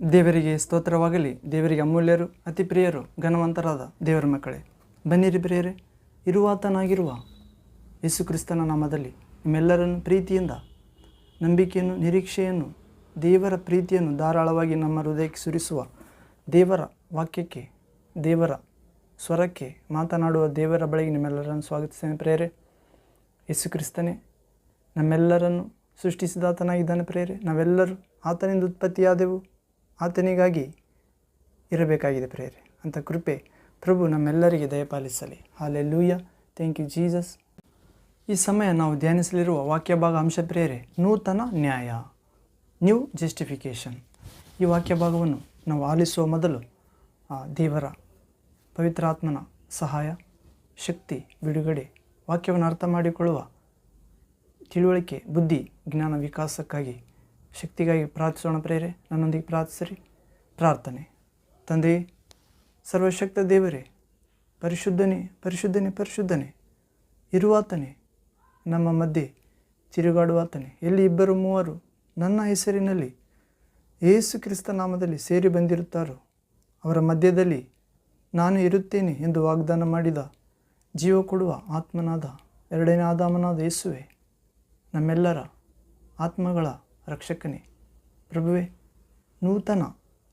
ದೇವರಿಗೆ ಸ್ತೋತ್ರವಾಗಲಿ, ದೇವರಿಗೆ ಅಮೂಲ್ಯರು ಅತಿ ಪ್ರಿಯರು ಘನವಂತರಾದ ದೇವರ ಮಕ್ಕಳೇ. ಬನ್ನಿರಿ ಪ್ರಿಯರೇ, ಇರುವಾತನಾಗಿರುವ ಯೇಸು ಕ್ರಿಸ್ತನ ನಾಮದಲ್ಲಿ ನಿಮ್ಮೆಲ್ಲರನ್ನು ಪ್ರೀತಿಯಿಂದ, ನಂಬಿಕೆಯನ್ನು, ನಿರೀಕ್ಷೆಯನ್ನು, ದೇವರ ಪ್ರೀತಿಯನ್ನು ಧಾರಾಳವಾಗಿ ನಮ್ಮ ಹೃದಯಕ್ಕೆ ಸುರಿಸುವ ದೇವರ ವಾಕ್ಯಕ್ಕೆ, ದೇವರ ಸ್ವರಕ್ಕೆ ಮಾತನಾಡುವ ದೇವರ ಬಳಿಗೆ ನಿಮ್ಮೆಲ್ಲರನ್ನು ಸ್ವಾಗತಿಸ್ತೇನೆ ಪ್ರೇರೆ ಯೇಸು ಕ್ರಿಸ್ತನೇ ನಮ್ಮೆಲ್ಲರನ್ನು ಸೃಷ್ಟಿಸಿದಾತನಾಗಿದ್ದಾನೆ ಪ್ರೇರೆ ನಾವೆಲ್ಲರೂ ಆತನಿಂದ ಉತ್ಪತ್ತಿಯಾದೆವು. ಆತನಿಗಾಗಿ ಇರಬೇಕಾಗಿದೆ ಪ್ರೇರೆ ಅಂತ ಕೃಪೆ ಪ್ರಭು ನಮ್ಮೆಲ್ಲರಿಗೆ ದಯಪಾಲಿಸಲಿ ಹಾಲೆ ಲೂಯ ಥ್ಯಾಂಕ್ ಯು ಜೀಸಸ್ ಈ ಸಮಯ ನಾವು ಧ್ಯಾನಿಸಲಿರುವ ವಾಕ್ಯ ಭಾಗ ಅಂಶ ಪ್ರೇರೆ ನೂತನ ನ್ಯಾಯ ನ್ಯೂ ಜಸ್ಟಿಫಿಕೇಷನ್ ಈ ವಾಕ್ಯ ಭಾಗವನ್ನು ನಾವು ಆಲಿಸುವ ಮೊದಲು, ಆ, ದೇವರ ಪವಿತ್ರಾತ್ಮನ ಸಹಾಯ, ಶಕ್ತಿ, ಬಿಡುಗಡೆ, ವಾಕ್ಯವನ್ನು ಅರ್ಥ ಮಾಡಿಕೊಳ್ಳುವ ತಿಳುವಳಿಕೆ, ಬುದ್ಧಿ, ಜ್ಞಾನ ವಿಕಾಸಕ್ಕಾಗಿ ಶಕ್ತಿಗಾಗಿ ಪ್ರಾರ್ಥಿಸೋಣ ಪ್ರೇರೆ, ನನ್ನೊಂದಿಗೆ ಪ್ರಾರ್ಥಿಸಿರಿ. ಪ್ರಾರ್ಥನೆ. ತಂದೆ, ಸರ್ವಶಕ್ತ ದೇವರೇ, ಪರಿಶುದ್ಧನೇ ಪರಿಶುದ್ಧನೇ ಪರಿಶುದ್ಧನೇ ಇರುವಾತನೇ ನಮ್ಮ ಮಧ್ಯೆ ತಿರುಗಾಡುವಾತನೇ ಎಲ್ಲಿ ಇಬ್ಬರು ಮೂವರು ನನ್ನ ಹೆಸರಿನಲ್ಲಿ ಯೇಸು ಕ್ರಿಸ್ತ ನಾಮದಲ್ಲಿ ಸೇರಿ ಬಂದಿರುತ್ತಾರೋ, ಅವರ ಮಧ್ಯದಲ್ಲಿ ನಾನು ಇರುತ್ತೇನೆ ಎಂದು ವಾಗ್ದಾನ ಮಾಡಿದ ಜೀವ ಕೊಡುವ ಆತ್ಮನಾದ, ಎರಡನೇ ಆದಾಮನಾದ ಯೇಸುವೆ, ನಮ್ಮೆಲ್ಲರ ಆತ್ಮಗಳ ರಕ್ಷಕನೇ. ಪ್ರಭುವೆ, ನೂತನ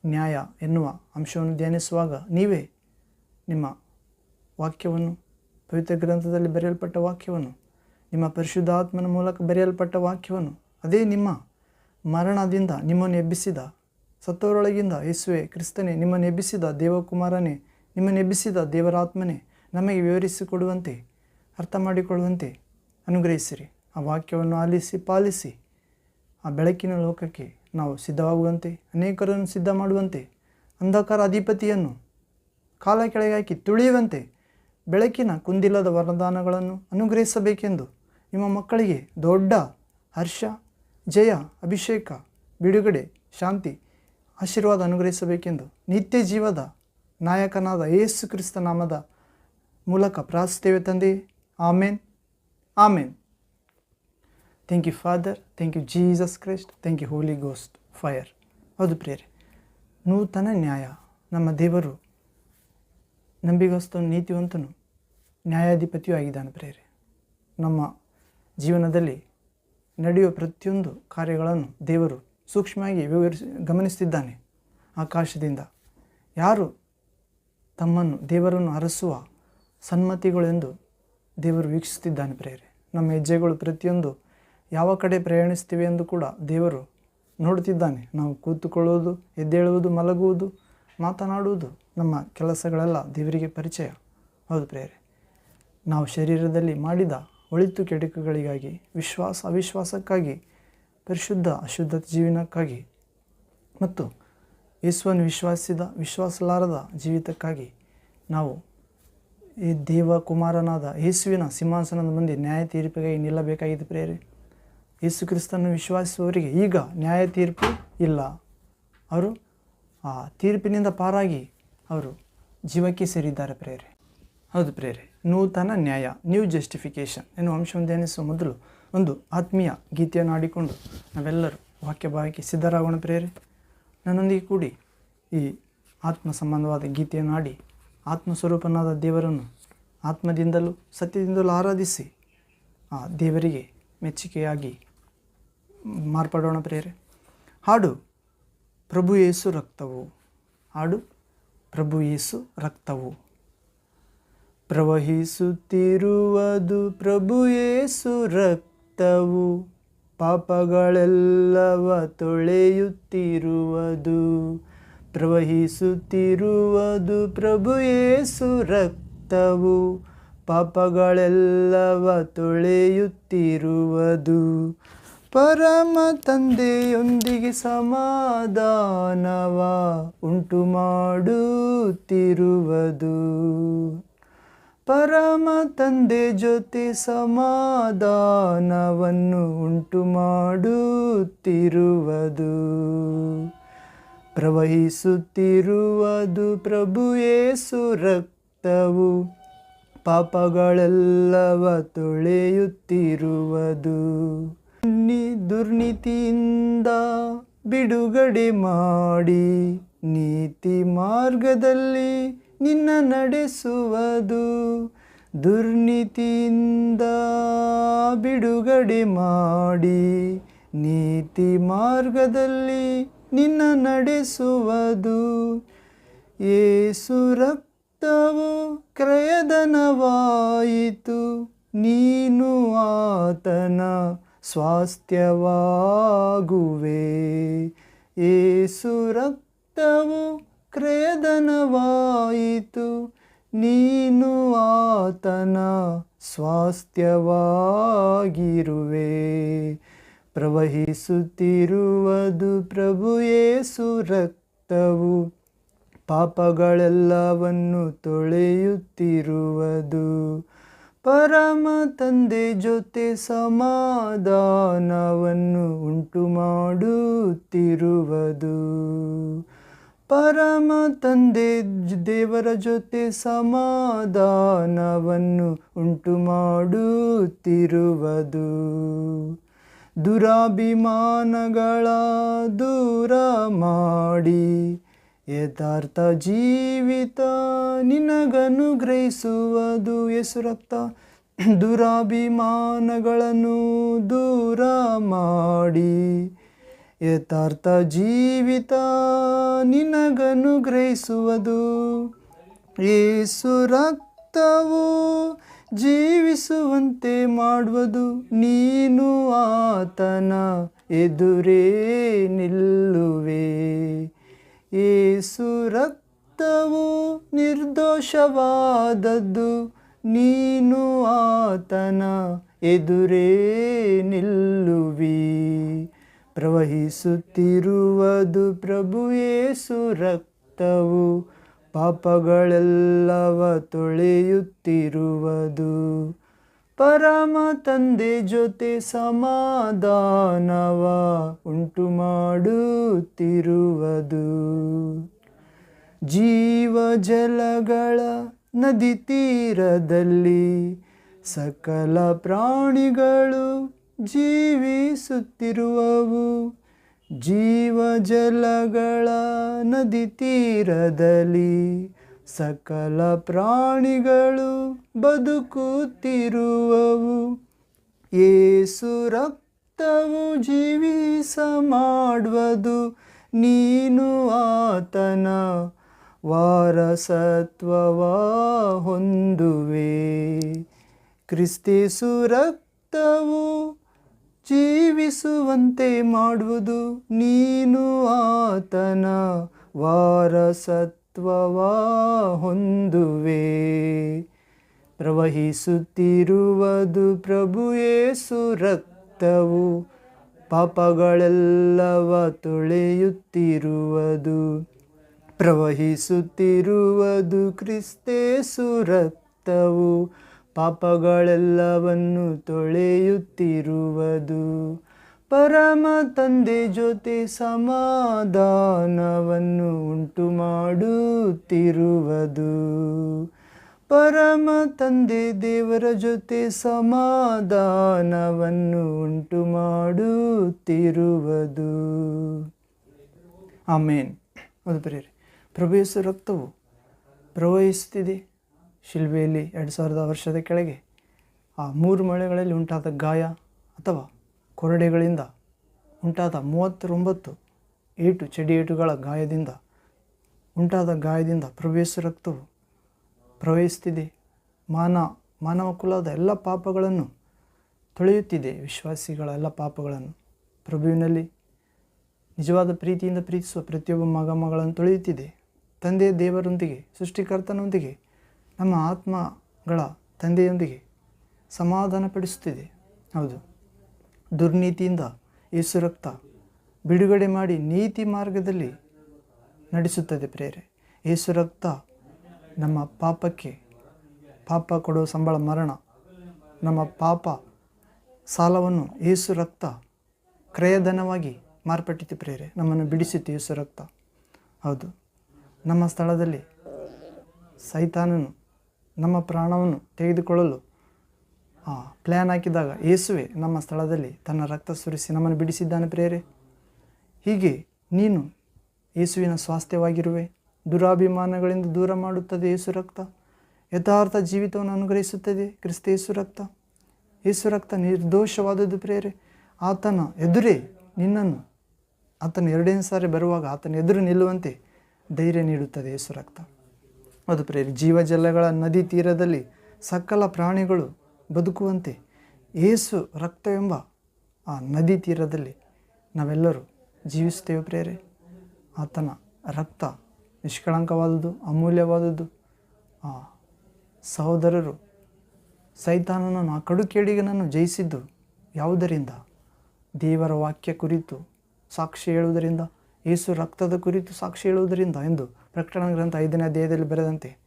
ನ್ಯಾಯ ಎನ್ನುವ ಅಂಶವನ್ನು ಧ್ಯಾನಿಸುವಾಗ ನೀವೇ ನಿಮ್ಮ ವಾಕ್ಯವನ್ನು, ಪವಿತ್ರ ಗ್ರಂಥದಲ್ಲಿ ಬರೆಯಲ್ಪಟ್ಟ ವಾಕ್ಯವನ್ನು, ನಿಮ್ಮ ಪರಿಶುದ್ಧಾತ್ಮನ ಮೂಲಕ ಬರೆಯಲ್ಪಟ್ಟ ವಾಕ್ಯವನ್ನು, ಅದೇ ನಿಮ್ಮ ಮರಣದಿಂದ ನಿಮ್ಮನ್ನು ಎಬ್ಬಿಸಿದ, ಸತ್ತವರೊಳಗಿಂದ ಯೇಸುವೆ ಕ್ರಿಸ್ತನೇ, ನಿಮ್ಮನ್ನು ಎಬ್ಬಿಸಿದ ದೇವಕುಮಾರನೇ, ನಿಮ್ಮನ್ನು ಎಬ್ಬಿಸಿದ ದೇವರಾತ್ಮನೇ, ನಮಗೆ ವಿವರಿಸಿಕೊಡುವಂತೆ ಅರ್ಥ ಮಾಡಿಕೊಳ್ಳುವಂತೆ ಅನುಗ್ರಹಿಸಿರಿ. ಆ ವಾಕ್ಯವನ್ನು ಆಲಿಸಿ, ಪಾಲಿಸಿ ಆ ಬೆಳಕಿನ ಲೋಕಕ್ಕೆ ನಾವು ಸಿದ್ಧವಾಗುವಂತೆ, ಅನೇಕರನ್ನು ಸಿದ್ಧ ಮಾಡುವಂತೆ, ಅಂಧಕಾರ ಅಧಿಪತಿಯನ್ನು ಕಾಲ ಕೆಳಗೆ ತುಳಿಯುವಂತೆ, ಬೆಳಕಿನ ಕುಂದಿಲ್ಲದ ವರದಾನಗಳನ್ನು ಅನುಗ್ರಹಿಸಬೇಕೆಂದು ನಿಮ್ಮ ಮಕ್ಕಳಿಗೆ ದೊಡ್ಡ ಹರ್ಷ, ಜಯ, ಅಭಿಷೇಕ, ಬಿಡುಗಡೆ, ಶಾಂತಿ, ಆಶೀರ್ವಾದ ಅನುಗ್ರಹಿಸಬೇಕೆಂದು ನಿತ್ಯ ಜೀವದ ನಾಯಕನಾದ ಯೇಸು ಕ್ರಿಸ್ತ ನಾಮದ ಮೂಲಕ ಪ್ರಾರ್ಥಿಸ್ತೇವೆ ತಂದೆ amen. Amen. Thank you father thank you Jesus Christ thank you holy ghost fire ಹೌದು ಪ್ರೇರೆ ನೂತನ ನ್ಯಾಯ ನಮ್ಮ ದೇವರು ನಂಬಿಗಸ್ತನು, ನೀತಿವಂತನು, ನ್ಯಾಯಾಧಿಪತಿಯೂ ಆಗಿದ್ದಾನೆ ಪ್ರೇರೆ ನಮ್ಮ ಜೀವನದಲ್ಲಿ ನಡೆಯುವ ಪ್ರತಿಯೊಂದು ಕಾರ್ಯಗಳನ್ನು ದೇವರು ಸೂಕ್ಷ್ಮವಾಗಿ ವಿವರಿಸಿ ಗಮನಿಸ್ತಿದ್ದಾನೆ ಆಕಾಶದಿಂದ ಯಾರು ತಮ್ಮನ್ನು, ದೇವರನ್ನು ಅರಸುವ ಸನ್ಮತಿಗಳೆಂದು ದೇವರು ವೀಕ್ಷಿಸುತ್ತಿದ್ದಾನೆ ಪ್ರೇರೆ ನಮ್ಮ ಹೆಜ್ಜೆಗಳು ಪ್ರತಿಯೊಂದು ಯಾವ ಕಡೆ ಪ್ರಯಾಣಿಸ್ತೀವಿ ಎಂದು ಕೂಡ ದೇವರು ನೋಡುತ್ತಿದ್ದಾನೆ. ನಾವು ಕೂತುಕೊಳ್ಳುವುದು, ಎದ್ದೇಳುವುದು, ಮಲಗುವುದು, ಮಾತನಾಡುವುದು ನಮ್ಮ ಕೆಲಸಗಳೆಲ್ಲ ದೇವರಿಗೆ ಪರಿಚಯ. ಹೌದು ಪ್ರೇರೆ ನಾವು ಶರೀರದಲ್ಲಿ ಮಾಡಿದ ಒಳಿತು ಕೆಡುಕುಗಳಿಗಾಗಿ, ವಿಶ್ವಾಸ, ಅವಿಶ್ವಾಸಕ್ಕಾಗಿ, ಪರಿಶುದ್ಧ, ಅಶುದ್ಧ ಜೀವನಕ್ಕಾಗಿ ಮತ್ತು ಯೇಸುವನ್ನು ವಿಶ್ವಾಸಿಸಿದ ವಿಶ್ವಾಸಲಾರದ ಜೀವಿತಕ್ಕಾಗಿ ನಾವು ಈ ದೇವಕುಮಾರನಾದ ಯೇಸುವಿನ ಸಿಂಹಾಸನದ ಮುಂದೆ ನ್ಯಾಯ ತೀರ್ಪಿಗಾಗಿ ನಿಲ್ಲಬೇಕಾಗಿದೆ ಪ್ರೇರೆ ಯೇಸು ಕ್ರಿಸ್ತನ್ನು ವಿಶ್ವಾಸಿಸುವವರಿಗೆ ಈಗ ನ್ಯಾಯ ತೀರ್ಪು ಇಲ್ಲ. ಅವರು ಆ ತೀರ್ಪಿನಿಂದ ಪಾರಾಗಿ ಅವರು ಜೀವಕ್ಕೆ ಸೇರಿದ್ದಾರೆ ಪ್ರೇರೆ ಹೌದು ಪ್ರೇರೆ ನೂತನ ನ್ಯಾಯ ನ್ಯೂ ಜಸ್ಟಿಫಿಕೇಷನ್ ಎನ್ನುವ ಅಂಶವನ್ನು ಧ್ಯಾನಿಸುವ ಮೊದಲು ಒಂದು ಆತ್ಮೀಯ ಗೀತೆಯನ್ನು ಆಡಿಕೊಂಡು ನಾವೆಲ್ಲರೂ ವಾಕ್ಯ ಭಾಗಕ್ಕೆ ಸಿದ್ಧರಾಗೋಣ ಪ್ರೇರೆ ನನ್ನೊಂದಿಗೆ ಕೂಡಿ ಈ ಆತ್ಮ ಸಂಬಂಧವಾದ ಗೀತೆಯನ್ನು ಆಡಿ ಆತ್ಮಸ್ವರೂಪನಾದ ದೇವರನ್ನು ಆತ್ಮದಿಂದಲೂ ಸತ್ಯದಿಂದಲೂ ಆರಾಧಿಸಿ ಆ ದೇವರಿಗೆ ಮೆಚ್ಚುಗೆಯಾಗಿ ಮಾರ್ಪಡೋಣ ಪ್ರೇರೆ ಹಾಡು ಪ್ರಭು ಯೇಸು ರಕ್ತವು. ಹಾಡು ಪ್ರಭು ಯೇಸು ರಕ್ತವು. ಪ್ರವಹಿಸುತ್ತಿರುವುದು ಪ್ರಭು ಯೇಸು ರಕ್ತವು. ಪಾಪಗಳೆಲ್ಲವ ತೊಳೆಯುತ್ತಿರುವುದು. ಪ್ರವಹಿಸುತ್ತಿರುವುದು ಪ್ರಭು ಯೇಸು ರಕ್ತವು. ಪಾಪಗಳೆಲ್ಲವ ತೊಳೆಯುತ್ತಿರುವುದು. ಪರಮ ತಂದೆಯೊಂದಿಗೆ ಸಮಾಧಾನವ ಉಂಟು ಮಾಡುತ್ತಿರುವುದು. ಪರಮ ತಂದೆ ಜೊತೆ ಸಮಾಧಾನವನ್ನು ಉಂಟು ಮಾಡುತ್ತಿರುವುದು. ಪ್ರವಹಿಸುತ್ತಿರುವುದು ಪ್ರಭುಯೇಸು ರಕ್ತವು, ಪಾಪಗಳೆಲ್ಲವ ತೊಳೆಯುತ್ತಿರುವುದು. ದುರ್ನೀತಿಯಿಂದ ಬಿಡುಗಡೆ ಮಾಡಿ ನೀತಿ ಮಾರ್ಗದಲ್ಲಿ ನಿನ್ನ ನಡೆಸುವುದು. ದುರ್ನೀತಿಯಿಂದ ಬಿಡುಗಡೆ ಮಾಡಿ ನೀತಿ ಮಾರ್ಗದಲ್ಲಿ ನಿನ್ನ ನಡೆಸುವುದು. ಏಸು ರಕ್ತವು ಕ್ರಯಧನವಾಯಿತು, ನೀನು ಆತನ ಸ್ವಾಸ್ಥ್ಯವಾಗುವೆ. ಏಸು ರಕ್ತವು ಕ್ರೇದನವಾಯಿತು. ನೀನು ಆತನ ಸ್ವಾಸ್ಥ್ಯವಾಗಿರುವೆ. ಪ್ರವಹಿಸುತ್ತಿರುವುದು ಪ್ರಭು ಏಸು ರಕ್ತವು. ಪಾಪಗಳೆಲ್ಲವನ್ನು ತೊಳೆಯುತ್ತಿರುವುದು. ಪರಮ ತಂದೆ ಜೊತೆ ಸಮಾಧಾನವನ್ನು ಉಂಟು ಮಾಡುತ್ತಿರುವುದು. ಪರಮ ತಂದೆ ದೇವರ ಜೊತೆ ಸಮಾಧಾನವನ್ನು ಉಂಟು ಮಾಡುತ್ತಿರುವುದು. ದುರಾಭಿಮಾನಗಳ ದೂರ ಮಾಡಿ ಯಥಾರ್ಥ ಜೀವಿತ ನಿನಗನುಗ್ರಹಿಸುವುದು ಯಸುರಕ್ತ ದುರಾಭಿಮಾನಗಳನ್ನು ದೂರ ಮಾಡಿ. ಯಥಾರ್ಥ ಜೀವಿತ ನಿನಗನುಗ್ರಹಿಸುವುದು ರಕ್ತವು ಜೀವಿಸುವಂತೆ ಮಾಡುವುದು. ನೀನು ಆತನ ಎದುರೇ ನಿಲ್ಲುವೆ. ಏಸು ರಕ್ತವು ನಿರ್ದೋಷವಾದದ್ದು ನೀನು ಆತನ ಎದುರೇ ನಿಲ್ಲುವಿ. ಪ್ರವಹಿಸುತ್ತಿರುವುದು ಪ್ರಭು ಏಸು ರಕ್ತವು ಪಾಪಗಳೆಲ್ಲವ ತೊಳೆಯುತ್ತಿರುವುದು. ಪರಮ ತಂದೆ ಜೊತೆ ಸಮಾಧಾನವ ಉಂಟು ಮಾಡುತ್ತಿರುವುದು. ಜೀವ ಜಲಗಳ ನದಿ ತೀರದಲ್ಲಿ ಸಕಲ ಪ್ರಾಣಿಗಳು ಜೀವಿಸುತ್ತಿರುವವು. ಜೀವ ಜಲಗಳ ನದಿ ತೀರದಲ್ಲಿ ಸಕಲ ಪ್ರಾಣಿಗಳು ಬದುಕುತ್ತಿರುವವು. ಏಸು ರಕ್ತವು ಜೀವಿಸ ಮಾಡುವುದು, ನೀನು ಆತನ ವಾರಸತ್ವವ ಹೊಂದುವೆ. ಕ್ರಿಸ್ತೇಸು ರಕ್ತವು ಜೀವಿಸುವಂತೆ ಮಾಡುವುದು, ನೀನು ಆತನ ವಾರಸತ್ವವ ಹೊಂದುವೆ ಪ್ರವಹಿಸುತ್ತಿರುವುದು ಪ್ರಭು ಯೇಸು ರಕ್ತವು ಪಾಪಗಳೆಲ್ಲವ ತೊಳೆಯುತ್ತಿರುವುದು. ಪ್ರವಹಿಸುತ್ತಿರುವುದು ಕ್ರಿಸ್ತೇ ರಕ್ತವು ಪಾಪಗಳೆಲ್ಲವನ್ನು ತೊಳೆಯುತ್ತಿರುವುದು. ಪರಮ ತಂದೆ ಜೊತೆ ಸಮಾಧಾನವನ್ನು ಉಂಟು ಮಾಡುತ್ತಿರುವುದು. ಪರಮ ತಂದೆ ದೇವರ ಜೊತೆ ಸಮಾಧಾನವನ್ನು ಉಂಟು ಮಾಡುತ್ತಿರುವುದು. ಆಮೇನ್. ಅದು ಬರೀರಿ ಪ್ರಭೇಸ ರಕ್ತವು ಪ್ರವಹಿಸುತ್ತಿದೆ. ಶಿಲ್ಬೆಯಲ್ಲಿ ಎರಡು ಸಾವಿರದ ವರ್ಷದ ಕೆಳಗೆ ಆ ಮೂರು ಮಳೆಗಳಲ್ಲಿ ಉಂಟಾದ ಗಾಯ ಅಥವಾ ಕೊರಡೆಗಳಿಂದ ಉಂಟಾದ ಮೂವತ್ತೊಂಬತ್ತು ಏಟು ಚಡಿ ಏಟುಗಳ ಗಾಯದಿಂದ ಉಂಟಾದ ಗಾಯದಿಂದ ಪ್ರವೇಶ ರಕ್ತವು ಪ್ರವಹಿಸುತ್ತಿದೆ. ಮಾನ, ಮಾನವ ಕುಲದ ಎಲ್ಲ ಪಾಪಗಳನ್ನು ತೊಳೆಯುತ್ತಿದೆ. ವಿಶ್ವಾಸಿಗಳ ಎಲ್ಲ ಪಾಪಗಳನ್ನು ಪ್ರಭುವಿನಲ್ಲಿ ನಿಜವಾದ ಪ್ರೀತಿಯಿಂದ ಪ್ರೀತಿಸುವ ಪ್ರತಿಯೊಬ್ಬ ಮಗ ಮಗಳನ್ನು ತೊಳೆಯುತ್ತಿದೆ. ತಂದೆ ದೇವರೊಂದಿಗೆ, ಸೃಷ್ಟಿಕರ್ತನೊಂದಿಗೆ, ನಮ್ಮ ಆತ್ಮಗಳ ತಂದೆಯೊಂದಿಗೆ ಸಮಾಧಾನಪಡಿಸುತ್ತಿದೆ. ಹೌದು. ದುರ್ನೀತಿಯಿಂದ ಯೇಸು ರಕ್ತ ಬಿಡುಗಡೆ ಮಾಡಿ ನೀತಿ ಮಾರ್ಗದಲ್ಲಿ ನಡೆಸುತ್ತದೆ ಪ್ರೇರೆ. ಯೇಸು ರಕ್ತ ನಮ್ಮ ಪಾಪಕ್ಕೆ ಪಾಪ ಕೊಡುವ ಸಂಬಳ ಮರಣ, ನಮ್ಮ ಪಾಪ ಸಾಲವನ್ನು ಏಸು ರಕ್ತ ಕ್ರಯಧನವಾಗಿ ಮಾರ್ಪಟ್ಟಿತು ಪ್ರೇರೆ. ನಮ್ಮನ್ನು ಬಿಡಿಸಿತು ಯೇಸು ರಕ್ತ ಹೌದು. ನಮ್ಮ ಸ್ಥಳದಲ್ಲಿ ಸೈತಾನನು ನಮ್ಮ ಪ್ರಾಣವನ್ನು ತೆಗೆದುಕೊಳ್ಳಲು ಪ್ಲ್ಯಾನ್ ಹಾಕಿದಾಗ ಯೇಸುವೆ ನಮ್ಮ ಸ್ಥಳದಲ್ಲಿ ತನ್ನ ರಕ್ತ ಸುರಿಸಿ ನಮ್ಮನ್ನು ಬಿಡಿಸಿದ್ದಾನೆ ಪ್ರೇರೆ ಹೀಗೆ ನೀನು ಯೇಸುವಿನ ಸ್ವಾಸ್ಥ್ಯವಾಗಿರುವೆ. ದುರಾಭಿಮಾನಗಳಿಂದ ದೂರ ಮಾಡುತ್ತದೆ ಯೇಸು ರಕ್ತ. ಯಥಾರ್ಥ ಜೀವಿತವನ್ನು ಅನುಗ್ರಹಿಸುತ್ತದೆ ಕ್ರಿಸ್ತ ಯೇಸು ರಕ್ತ. ಯೇಸು ರಕ್ತ ನಿರ್ದೋಷವಾದದ್ದು ಪ್ರೇರೆ ಆತನ ಎದುರೇ ನಿನ್ನನ್ನು, ಆತನ ಎರಡನೇ ಸಾರಿ ಬರುವಾಗ ಆತನ ಎದುರು ನಿಲ್ಲುವಂತೆ ಧೈರ್ಯ ನೀಡುತ್ತದೆ ಯೇಸು ರಕ್ತ. ಅದು ಪ್ರೇರಿ ಜೀವಜಲಗಳ ನದಿ ತೀರದಲ್ಲಿ ಸಕಲ ಪ್ರಾಣಿಗಳು ಬದುಕುವಂತೆ ಏಸು ರಕ್ತವೆಂಬ ಆ ನದಿ ತೀರದಲ್ಲಿ ನಾವೆಲ್ಲರೂ ಜೀವಿಸ್ತೇವೆ ಪ್ರೇರೆ ಆತನ ರಕ್ತ ನಿಷ್ಕಳಂಕವಾದದ್ದು ಅಮೂಲ್ಯವಾದದ್ದು ಆ ಸಹೋದರರು ಸೈತಾನನನ್ನು ಆ ಕಡುಕೇಡಿಗನನ್ನು ಜಯಿಸಿದ್ದು ಯಾವುದರಿಂದ? ದೇವರ ವಾಕ್ಯ ಕುರಿತು ಸಾಕ್ಷಿ ಹೇಳುವುದರಿಂದ, ಏಸು ರಕ್ತದ ಕುರಿತು ಸಾಕ್ಷಿ ಹೇಳುವುದರಿಂದ ಎಂದು ಪ್ರಕಟಣಾ ಗ್ರಂಥ ಐದನೇ ಅಧ್ಯಾಯದಲ್ಲಿ ಬರೆದಂತೆ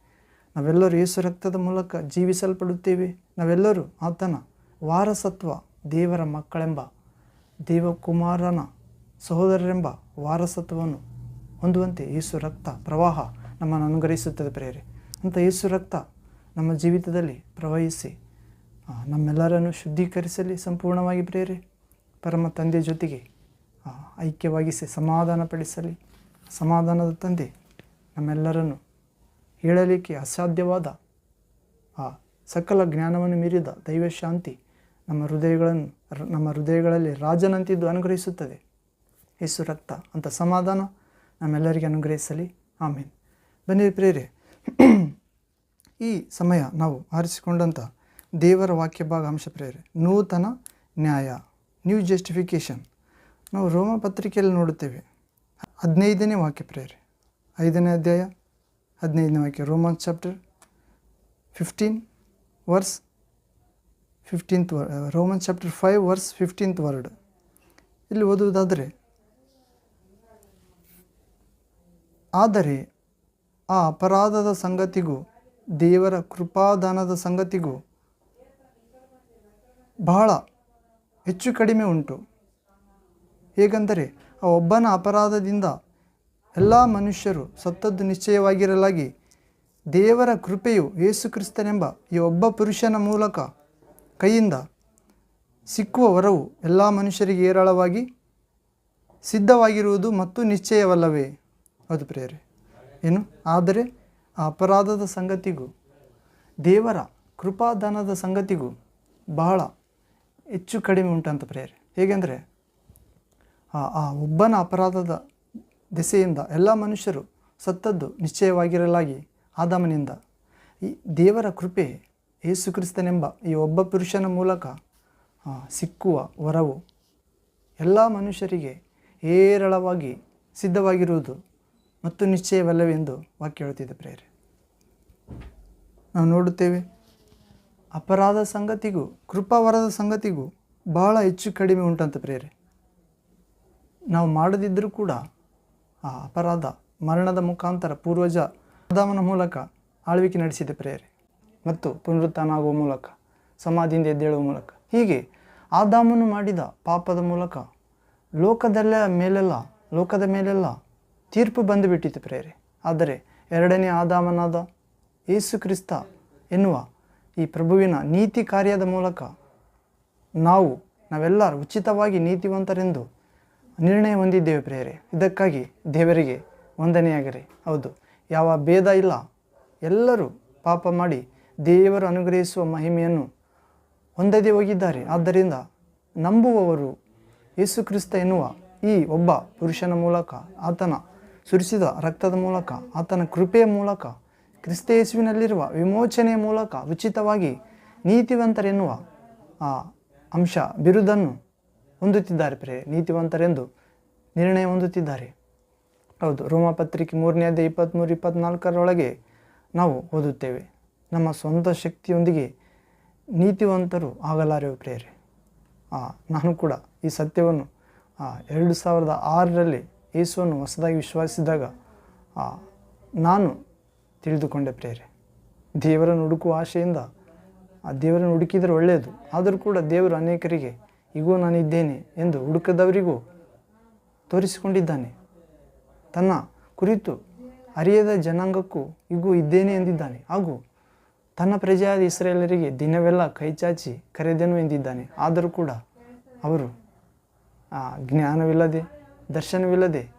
ನಾವೆಲ್ಲರೂ ಯೇಸು ರಕ್ತದ ಮೂಲಕ ಜೀವಿಸಲ್ಪಡುತ್ತೇವೆ. ನಾವೆಲ್ಲರೂ ಆತನ ವಾರಸತ್ವ, ದೇವರ ಮಕ್ಕಳೆಂಬ, ದೇವಕುಮಾರನ ಸಹೋದರರೆಂಬ ವಾರಸತ್ವವನ್ನು ಹೊಂದುವಂತೆ ಯೇಸು ರಕ್ತ ಪ್ರವಾಹ ನಮ್ಮನ್ನು ಅನುಗ್ರಹಿಸುತ್ತದೆ ಪ್ರೇರೆ ಅಂತ ಯೇಸು ರಕ್ತ ನಮ್ಮ ಜೀವಿತದಲ್ಲಿ ಪ್ರವಹಿಸಿ ನಮ್ಮೆಲ್ಲರನ್ನು ಶುದ್ಧೀಕರಿಸಲಿ ಸಂಪೂರ್ಣವಾಗಿ ಪ್ರೇರೆ ಪರಮ ತಂದೆ ಜೊತೆಗೆ ಐಕ್ಯವಾಗಿಸಿ ಸಮಾಧಾನ ಸಮಾಧಾನಪಡಿಸಲಿ. ಸಮಾಧಾನದ ತಂದೆ ನಮ್ಮೆಲ್ಲರನ್ನು ಹೇಳಲಿಕ್ಕೆ ಅಸಾಧ್ಯವಾದ ಆ ಸಕಲ ಜ್ಞಾನವನ್ನು ಮೀರಿದ ದೈವ ಶಾಂತಿ ನಮ್ಮ ಹೃದಯಗಳನ್ನು ನಮ್ಮ ಹೃದಯಗಳಲ್ಲಿ ರಾಜನಂತಿದ್ದು ಅನುಗ್ರಹಿಸುತ್ತದೆ. ಯೇಸು ರಕ್ತ ಅಂತ ಸಮಾಧಾನ ನಮ್ಮೆಲ್ಲರಿಗೆ ಅನುಗ್ರಹಿಸಲಿ. ಆಮೇಲೆ ಬನ್ನಿ ಪ್ರೇರೆ ಈ ಸಮಯ ನಾವು ಆರಿಸಿಕೊಂಡಂಥ ದೇವರ ವಾಕ್ಯ ಭಾಗ ಅಂಶ ಪ್ರೇರೆ ನೂತನ ನ್ಯಾಯ ನ್ಯೂ ಜಸ್ಟಿಫಿಕೇಷನ್ ನಾವು ರೋಮ ಪತ್ರಿಕೆಯಲ್ಲಿ ನೋಡುತ್ತೇವೆ. ಹದಿನೈದನೇ ವಾಕ್ಯ ಪ್ರೇರೆ ಐದನೇ ಅಧ್ಯಾಯ ಹದಿನೈದನೇ ವಾಕ್ಯ, Roman chapter fifteen verse fifteenth Roman chapter five verse fifteenth word ಇಲ್ಲಿ ಓದುವುದಾದರೆ, ಆದರೆ ಆ ಅಪರಾಧದ ಸಂಗತಿಗೂ, ದೇವರ ಕೃಪಾದಾನದ ಸಂಗತಿಗೂ ಬಹಳ ಹೆಚ್ಚು ಕಡಿಮೆ ಉಂಟು. ಹೇಗೆಂದರೆ, ಆ ಒಬ್ಬನ ಅಪರಾಧದಿಂದ ಎಲ್ಲ ಮನುಷ್ಯರು ಸತ್ತದ್ದು ನಿಶ್ಚಯವಾಗಿರಲಾಗಿ ದೇವರ ಕೃಪೆಯು ಯೇಸುಕ್ರಿಸ್ತನೆಂಬ ಈ ಒಬ್ಬ ಪುರುಷನ ಮೂಲಕ ಕೈಯಿಂದ ಸಿಕ್ಕುವ ವರವು ಎಲ್ಲ ಮನುಷ್ಯರಿಗೆ ಏರಳವಾಗಿ ಸಿದ್ಧವಾಗಿರುವುದು ಮತ್ತು ನಿಶ್ಚಯವಲ್ಲವೇ? ಅದು ಪ್ರೇರೆ ಏನು? ಆದರೆ ಆ ಅಪರಾಧದ ಸಂಗತಿಗೂ, ದೇವರ ಕೃಪಾದಾನದ ಸಂಗತಿಗೂ ಬಹಳ ಹೆಚ್ಚು ಕಡಿಮೆ ಉಂಟಂತ ಪ್ರೇರೆ ಹೇಗೆಂದರೆ, ಆ ಆ ಒಬ್ಬನ ಅಪರಾಧದ ದೆಸೆಯಿಂದ ಎಲ್ಲ ಮನುಷ್ಯರು ಸತ್ತದ್ದು ನಿಶ್ಚಯವಾಗಿರಲಾಗಿ ಆದಾಮನಿಂದ. ಈ ದೇವರ ಕೃಪೆ ಯೇಸುಕ್ರಿಸ್ತನೆಂಬ ಈ ಒಬ್ಬ ಪುರುಷನ ಮೂಲಕ ಸಿಕ್ಕುವ ವರವು ಎಲ್ಲ ಮನುಷ್ಯರಿಗೆ ಹೇರಳವಾಗಿ ಸಿದ್ಧವಾಗಿರುವುದು ಮತ್ತು ನಿಶ್ಚಯವಲ್ಲವೆಂದು ವಾಕ್ಯ ಹೇಳುತ್ತಿದ್ದ ಪ್ರೇರೆ ನಾವು ನೋಡುತ್ತೇವೆ, ಅಪರಾಧ ಸಂಗತಿಗೂ, ಕೃಪಾವರದ ಸಂಗತಿಗೂ ಬಹಳ ಹೆಚ್ಚು ಕಡಿಮೆ ಉಂಟಂತ ಪ್ರೇರೆ ನಾವು ಮಾಡದಿದ್ದರೂ ಕೂಡ ಆ ಅಪರಾಧ ಮರಣದ ಮುಖಾಂತರ ಪೂರ್ವಜ ಆದಾಮನ ಮೂಲಕ ಆಳ್ವಿಕೆ ನಡೆಸಿದೆ ಪ್ರೇರೆ ಮತ್ತು ಪುನರುತ್ಥಾನ ಆಗುವ ಮೂಲಕ, ಸಮಾಧಿಯಿಂದ ಎದ್ದೇಳುವ ಮೂಲಕ. ಹೀಗೆ ಆದಾಮನು ಮಾಡಿದ ಪಾಪದ ಮೂಲಕ ಲೋಕದಲ್ಲ ಮೇಲೆಲ್ಲ, ಲೋಕದ ಮೇಲೆಲ್ಲ ತೀರ್ಪು ಬಂದುಬಿಟ್ಟಿತು ಪ್ರೇರೆ. ಆದರೆ ಎರಡನೇ ಆದಾಮನಾದ ಯೇಸು ಕ್ರಿಸ್ತ ಎನ್ನುವ ಈ ಪ್ರಭುವಿನ ನೀತಿ ಕಾರ್ಯದ ಮೂಲಕ ನಾವು ನಾವೆಲ್ಲರೂ ಉಚಿತವಾಗಿ ನೀತಿವಂತರೆಂದು ನಿರ್ಣಯ ಹೊಂದಿದ್ದೇವೆ ಪ್ರೇರೆ ಇದಕ್ಕಾಗಿ ದೇವರಿಗೆ ವಂದನೆಯಾಗಿರಿ. ಹೌದು, ಯಾವ ಭೇದ ಇಲ್ಲ. ಎಲ್ಲರೂ ಪಾಪ ಮಾಡಿ ದೇವರು ಅನುಗ್ರಹಿಸುವ ಮಹಿಮೆಯನ್ನು ಹೊಂದದೇ ಹೋಗಿದ್ದಾರೆ. ಆದ್ದರಿಂದ ನಂಬುವವರು ಯೇಸು ಕ್ರಿಸ್ತ ಎನ್ನುವ ಈ ಒಬ್ಬ ಪುರುಷನ ಮೂಲಕ, ಆತನ ಸುರಿಸಿದ ರಕ್ತದ ಮೂಲಕ, ಆತನ ಕೃಪೆಯ ಮೂಲಕ, ಕ್ರಿಸ್ತ ಯೇಸುವಿನಲ್ಲಿರುವ ವಿಮೋಚನೆಯ ಮೂಲಕ ಉಚಿತವಾಗಿ ನೀತಿವಂತರೆನ್ನುವ ಆ ಅಂಶ, ಬಿರುದನ್ನು ಹೊಂದುತ್ತಿದ್ದಾರೆ ಪ್ರೇ ನೀತಿವಂತರೆಂದು ನಿರ್ಣಯ ಹೊಂದುತ್ತಿದ್ದಾರೆ. ಹೌದು ರೋಮಪತ್ರಿಕೆ ಮೂರನೇ ಅದೇ ಇಪ್ಪತ್ತ್ಮೂರು ಇಪ್ಪತ್ತ್ನಾಲ್ಕರೊಳಗೆ ನಾವು ಓದುತ್ತೇವೆ. ನಮ್ಮ ಸ್ವಂತ ಶಕ್ತಿಯೊಂದಿಗೆ ನೀತಿವಂತರು ಆಗಲಾರೆವು ಪ್ರೇರೆ ನಾನು ಕೂಡ ಈ ಸತ್ಯವನ್ನು ಎರಡು ಸಾವಿರದ ಆರರಲ್ಲಿ ಯೇಸುವನ್ನು ಹೊಸದಾಗಿ ವಿಶ್ವಾಸಿಸಿದಾಗ ನಾನು ತಿಳಿದುಕೊಂಡೆ ಪ್ರೇರೆ ದೇವರನ್ನು ಹುಡುಕುವ ಆಶೆಯಿಂದ, ಆ, ದೇವರನ್ನು ಹುಡುಕಿದರೆ ಒಳ್ಳೆಯದು. ಆದರೂ ಕೂಡ ದೇವರು ಅನೇಕರಿಗೆ ಈಗೂ ನಾನಿದ್ದೇನೆ ಎಂದು ಹುಡುಕದವರಿಗೂ ತೋರಿಸಿಕೊಂಡಿದ್ದಾನೆ. ತನ್ನ ಕುರಿತು ಅರಿಯದ ಜನಾಂಗಕ್ಕೂ ಈಗೂ ಇದ್ದೇನೆ ಎಂದಿದ್ದಾನೆ. ಹಾಗೂ ತನ್ನ ಪ್ರಜೆಯಾದ ಇಸ್ರೇಲರಿಗೆ ದಿನವೆಲ್ಲ ಕೈಚಾಚಿ ಕರೆದೆನು ಎಂದಿದ್ದಾನೆ. ಆದರೂ ಕೂಡ ಅವರು ಆ, ಜ್ಞಾನವಿಲ್ಲದೆ ದರ್ಶನವಿಲ್ಲದೆ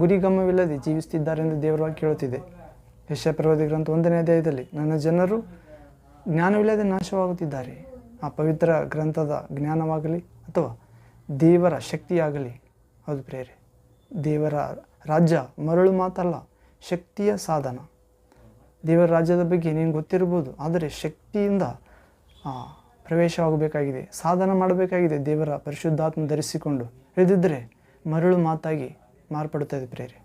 ಗುರಿಗಮವಿಲ್ಲದೆ ಜೀವಿಸುತ್ತಿದ್ದಾರೆಂದು ದೇವರ ಕೇಳುತ್ತಿದೆ ಹೇಳುತ್ತಿದೆ. ಯಶ ಪರ್ವತಿ ಗ್ರಂಥ ಒಂದನೇ ಅಧ್ಯಾಯದಲ್ಲಿ ನನ್ನ ಜನರು ಜ್ಞಾನವಿಲ್ಲದೆ ನಾಶವಾಗುತ್ತಿದ್ದಾರೆ. ಆ ಪವಿತ್ರ ಗ್ರಂಥದ ಜ್ಞಾನವಾಗಲಿ ಅಥವಾ ದೇವರ ಶಕ್ತಿಯಾಗಲಿ. ಹೌದು ಪ್ರೇರೆ ದೇವರ ರಾಜ್ಯ ಮರಳು ಮಾತಲ್ಲ ಶಕ್ತಿಯ ಸಾಧನ. ದೇವರ ರಾಜ್ಯದ ಬಗ್ಗೆ ನೀನು ಗೊತ್ತಿರ್ಬೋದು, ಆದರೆ ಶಕ್ತಿಯಿಂದ ಪ್ರವೇಶವಾಗಬೇಕಾಗಿದೆ, ಸಾಧನ ಮಾಡಬೇಕಾಗಿದೆ, ದೇವರ ಪರಿಶುದ್ಧಾತ್ಮ ಧರಿಸಿಕೊಂಡು. ಇಳಿದಿದ್ದರೆ ಮರಳು ಮಾತಾಗಿ ಮಾರ್ಪಡುತ್ತದೆ ಪ್ರೇರೆ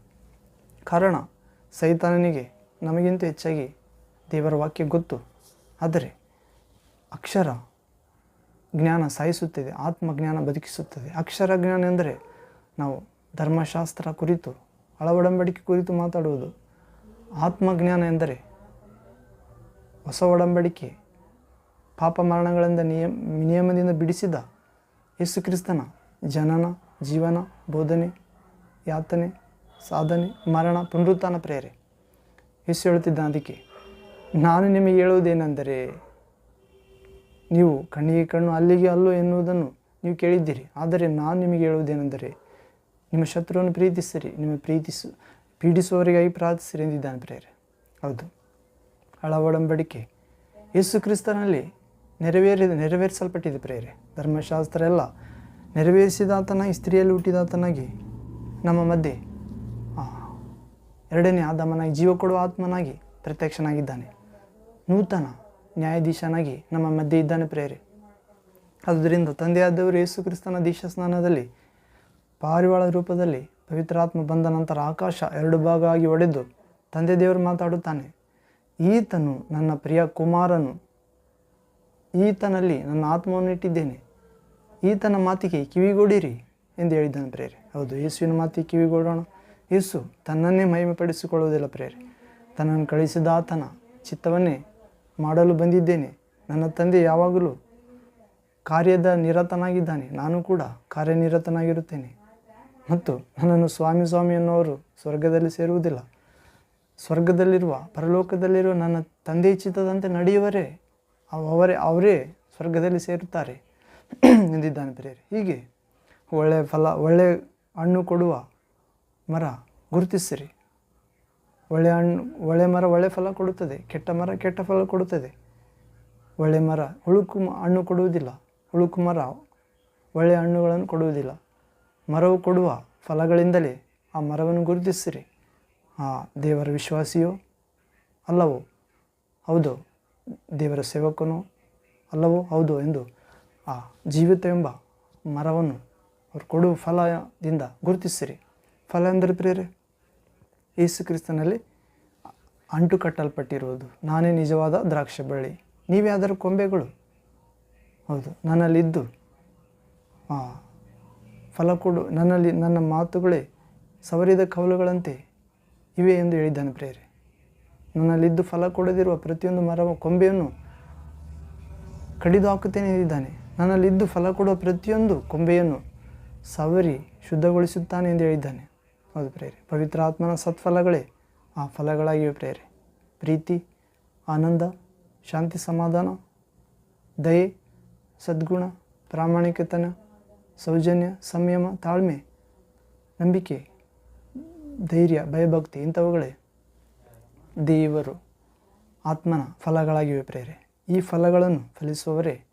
ಕಾರಣ, ಸೈತಾನನಿಗೆ ನಮಗಿಂತ ಹೆಚ್ಚಾಗಿ ದೇವರ ವಾಕ್ಯ ಗೊತ್ತು. ಆದರೆ, ಅಕ್ಷರ ಜ್ಞಾನ ಸಾಯಿಸುತ್ತದೆ, ಆತ್ಮಜ್ಞಾನ ಬದುಕಿಸುತ್ತದೆ. ಅಕ್ಷರ ಜ್ಞಾನ ಎಂದರೆ ನಾವು ಧರ್ಮಶಾಸ್ತ್ರ ಕುರಿತು, ಅಳವಡಂಬಡಿಕೆ ಕುರಿತು ಮಾತಾಡುವುದು. ಆತ್ಮಜ್ಞಾನ ಎಂದರೆ ಹೊಸ ಒಡಂಬಡಿಕೆ, ಪಾಪ ಮರಣಗಳಿಂದ ನಿಯಮ ನಿಯಮದಿಂದ ಬಿಡಿಸಿದ ಯೇಸು ಕ್ರಿಸ್ತನ ಜನನ, ಜೀವನ, ಬೋಧನೆ, ಯಾತನೆ, ಸಾಧನೆ, ಮರಣ, ಪುನರುತ್ಥಾನ ಪ್ರೇರೆ ಯೇಸು ಹೇಳುತ್ತಿದ್ದ ಅದಕ್ಕೆ, ನಾನು ನಿಮಗೆ ಹೇಳುವುದೇನೆಂದರೆ ನೀವು ಕಣ್ಣಿಗೆ ಕಣ್ಣು, ಅಲ್ಲಿಗೆ ಅಲ್ಲೋ ಎನ್ನುವುದನ್ನು ನೀವು ಕೇಳಿದ್ದೀರಿ. ಆದರೆ ನಾನು ನಿಮಗೆ ಹೇಳುವುದೇನೆಂದರೆ, ನಿಮ್ಮ ಶತ್ರುವನ್ನು ಪ್ರೀತಿಸಿರಿ, ನಿಮ್ಮ ಪ್ರೀತಿಸು, ಪೀಡಿಸುವವರಿಗಾಗಿ ಪ್ರಾರ್ಥಿಸಿರಿ ಎಂದಿದ್ದಾನೆ ಪ್ರೇರೆ ಹೌದು. ಹಳ ಒಡಂಬಡಿಕೆ ಯೇಸು ಕ್ರಿಸ್ತನಲ್ಲಿ ನೆರವೇರಿದ ನೆರವೇರಿಸಲ್ಪಟ್ಟಿದೆ ಪ್ರೇರೆ ಧರ್ಮಶಾಸ್ತ್ರ ಎಲ್ಲ ನೆರವೇರಿಸಿದಾತನಾಗಿ ಸ್ತ್ರೀಯಲ್ಲಿ ಹುಟ್ಟಿದಾತನಾಗಿ ನಮ್ಮ ಮಧ್ಯೆ ಎರಡನೇ ಆದಾಮನಾಗಿ, ಜೀವ ಕೊಡುವ ಆತ್ಮನಾಗಿ ಪ್ರತ್ಯಕ್ಷನಾಗಿದ್ದಾನೆ. ನೂತನ ನ್ಯಾಯಾಧೀಶನಾಗಿ ನಮ್ಮ ಮಧ್ಯೆ ಇದ್ದಾನೆ ಪ್ರೇರೆ ಆದುದರಿಂದ ತಂದೆಯಾದವರು ಯೇಸು ಕ್ರಿಸ್ತನ ದೀಕ್ಷಾ ಸ್ನಾನದಲ್ಲಿ, ಪಾರಿವಾಳ ರೂಪದಲ್ಲಿ ಪವಿತ್ರಾತ್ಮ ಬಂದ ನಂತರ ಆಕಾಶ ಎರಡು ಭಾಗ ಆಗಿ ಒಡೆದು ತಂದೆ ದೇವರು ಮಾತಾಡುತ್ತಾನೆ. ಈತನು ನನ್ನ ಪ್ರಿಯ ಕುಮಾರನು. ಈತನಲ್ಲಿ ನನ್ನ ಆತ್ಮವನ್ನು ಇಟ್ಟಿದ್ದೇನೆ. ಈತನ ಮಾತಿಗೆ ಕಿವಿಗೊಡಿರಿ ಎಂದು ಹೇಳಿದ್ದಾನೆ ಪ್ರೇರೆ ಹೌದು, ಯೇಸುವಿನ ಮಾತಿಗೆ ಕಿವಿಗೊಡೋಣ. ಯೇಸು ತನ್ನನ್ನೇ ಮಹಿಮೆಪಡಿಸಿಕೊಳ್ಳುವುದಿಲ್ಲ ಪ್ರೇರೆ ತನ್ನನ್ನು ಕಳಿಸಿದ ಆತನ ಚಿತ್ತವನ್ನೇ ಮಾಡಲು ಬಂದಿದ್ದೇನೆ. ನನ್ನ ತಂದೆ ಯಾವಾಗಲೂ ಕಾರ್ಯದ ನಿರತನಾಗಿದ್ದಾನೆ. ನಾನು ಕೂಡ ಕಾರ್ಯನಿರತನಾಗಿರುತ್ತೇನೆ. ಮತ್ತು ನನ್ನನ್ನು ಸ್ವಾಮಿ ಸ್ವಾಮಿ ಅನ್ನೋರು ಸ್ವರ್ಗದಲ್ಲಿ ಸೇರುವುದಿಲ್ಲ. ಸ್ವರ್ಗದಲ್ಲಿರುವ, ಪರಲೋಕದಲ್ಲಿರುವ ನನ್ನ ತಂದೆ ಚಿತ್ತದಂತೆ ನಡೆಯುವರೇ ಅವ- ಅವರೇ ಅವರೇ ಸ್ವರ್ಗದಲ್ಲಿ ಸೇರುತ್ತಾರೆ ಎಂದಿದ್ದಾನೆ ಪ್ರೇರೆ ಹೀಗೆ ಒಳ್ಳೆಯ ಫಲ ಒಳ್ಳೆಯ ಹಣ್ಣು ಕೊಡುವ ಮರ ಗುರುತಿಸಿರಿ. ಒಳ್ಳೆಯ ಹಣ್ಣು ಒಳ್ಳೆ ಮರ ಒಳ್ಳೆ ಫಲ ಕೊಡುತ್ತದೆ, ಕೆಟ್ಟ ಮರ ಕೆಟ್ಟ ಫಲ ಕೊಡುತ್ತದೆ. ಒಳ್ಳೆ ಮರ, ಹುಳುಕು ಹಣ್ಣು ಕೊಡುವುದಿಲ್ಲ. ಹುಳುಕು ಮರ ಒಳ್ಳೆಯ ಹಣ್ಣುಗಳನ್ನು ಕೊಡುವುದಿಲ್ಲ. ಮರವು ಕೊಡುವ ಫಲಗಳಿಂದಲೇ ಆ ಮರವನ್ನು ಗುರುತಿಸಿರಿ. ಆ ದೇವರ ವಿಶ್ವಾಸಿಯೋ ಅಲ್ಲವೋ? ಹೌದು, ದೇವರ ಸೇವಕನೋ ಅಲ್ಲವೋ? ಹೌದು ಎಂದು ಆ ಜೀವಿತವೆಂಬ ಮರವನ್ನು ಅವರು ಕೊಡುವ ಫಲದಿಂದ ಗುರುತಿಸಿರಿ. ಫಲ ಎಂದರೆ ಪ್ರೇರೆ ಯೇಸು ಕ್ರಿಸ್ತನಲ್ಲಿ ಅಂಟು ಕಟ್ಟಲ್ಪಟ್ಟಿರುವುದು ನಾನೇ ನಿಜವಾದ ದ್ರಾಕ್ಷ ಬಳ್ಳಿ. ನೀವೇ ಅದರ ಕೊಂಬೆಗಳು. ಹೌದು, ನನ್ನಲ್ಲಿದ್ದು. ಹಾಂ ಫಲ ಕೊಡು. ನನ್ನಲ್ಲಿ ನನ್ನ ಮಾತುಗಳೇ ಸವರಿದ ಕವಲುಗಳಂತೆ ಇವೆ ಎಂದು ಹೇಳಿದ್ದಾನೆ ಪ್ರೇರೆ ನನ್ನಲ್ಲಿದ್ದು ಫಲ ಕೊಡದಿರುವ ಪ್ರತಿಯೊಂದು ಮರ ಕೊಂಬೆಯನ್ನು ಕಡಿದು ಹಾಕುತ್ತೇನೆ ಎಂದಿದ್ದಾನೆ ನನ್ನಲ್ಲಿದ್ದು ಫಲ ಕೊಡುವ ಪ್ರತಿಯೊಂದು ಕೊಂಬೆಯನ್ನು ಸವರಿ ಶುದ್ಧಗೊಳಿಸುತ್ತಾನೆ ಎಂದು ಹೇಳಿದ್ದಾನೆ. ಹೌದು ಪ್ರೇರಿ. ಪವಿತ್ರ ಆತ್ಮನ ಸತ್ಫಲಗಳೇ ಆ ಫಲಗಳಾಗಿವೆ ಪ್ರೇರಿ. ಪ್ರೀತಿ, ಆನಂದ, ಶಾಂತಿ, ಸಮಾಧಾನ, ದಯೆ, ಸದ್ಗುಣ, ಪ್ರಾಮಾಣಿಕತನ, ಸೌಜನ್ಯ, ಸಂಯಮ, ತಾಳ್ಮೆ, ನಂಬಿಕೆ, ಧೈರ್ಯ, ಭಯಭಕ್ತಿ ಇಂಥವುಗಳೇ ದೇವರು ಆತ್ಮನ ಫಲಗಳಾಗಿವೆ ಪ್ರೇರೆ. ಈ ಫಲಗಳನ್ನು ಫಲಿಸುವವರೇ